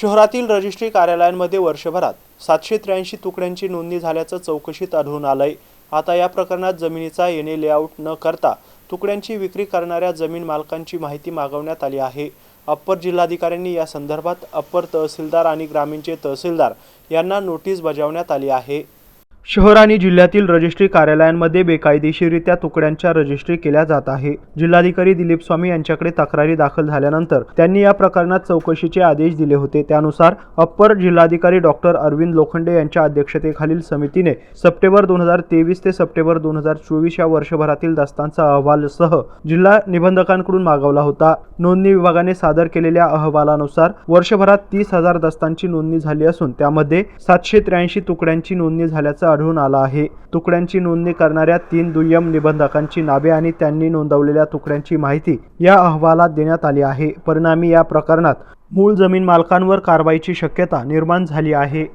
शहरातील रजिस्ट्री कार्यालयांमध्ये वर्षभरात सातशे त्र्याऐंशी तुकड्यांची नोंदणी झाल्याचं चौकशीत आढळून आलंय. आता या प्रकरणात जमिनीचा येणे लेआउट न करता तुकड्यांची विक्री करणाऱ्या जमीन मालकांची माहिती मागवण्यात आली आहे. अप्पर जिल्हाधिकाऱ्यांनी या संदर्भात अप्पर तहसीलदार आणि ग्रामीणचे तहसीलदार यांना नोटीस बजावण्यात आली आहे. शहर आणि जिल्ह्यातील रजिस्ट्री कार्यालयांमध्ये बेकायदेशीरित्या तुकड्यांच्या रजिस्ट्री केल्या जात आहे. जिल्हाधिकारी दिलीप स्वामी यांच्याकडे तक्रारी दाखल झाल्यानंतर त्यांनी या प्रकरणात चौकशीचे आदेश दिले होते. त्यानुसार अप्पर जिल्हाधिकारी डॉक्टर अरविंद लोखंडे यांच्या अध्यक्षतेखालील समितीने सप्टेंबर दोन हजार तेवीस ते सप्टेंबर दोन हजार चोवीस या वर्षभरातील दस्तांचा अहवालसह जिल्हा निबंधकांकडून मागवला होता. नोंदणी विभागाने सादर केलेल्या अहवालानुसार वर्षभरात तीस हजार दस्तांची नोंदणी झाली असून त्यामध्ये सातशे त्र्याऐंशी तुकड्यांची नोंदणी झाल्याचं आढळून आला आहे. तुकड्यांची नोंदणी करणाऱ्या तीन दुय्यम निबंधकांची नावे आणि त्यांनी नोंदवलेल्या तुकड्यांची माहिती या अहवालात देण्यात आली आहे. परिणामी या प्रकरणात मूळ जमीन मालकांवर कारवाईची शक्यता निर्माण झाली आहे.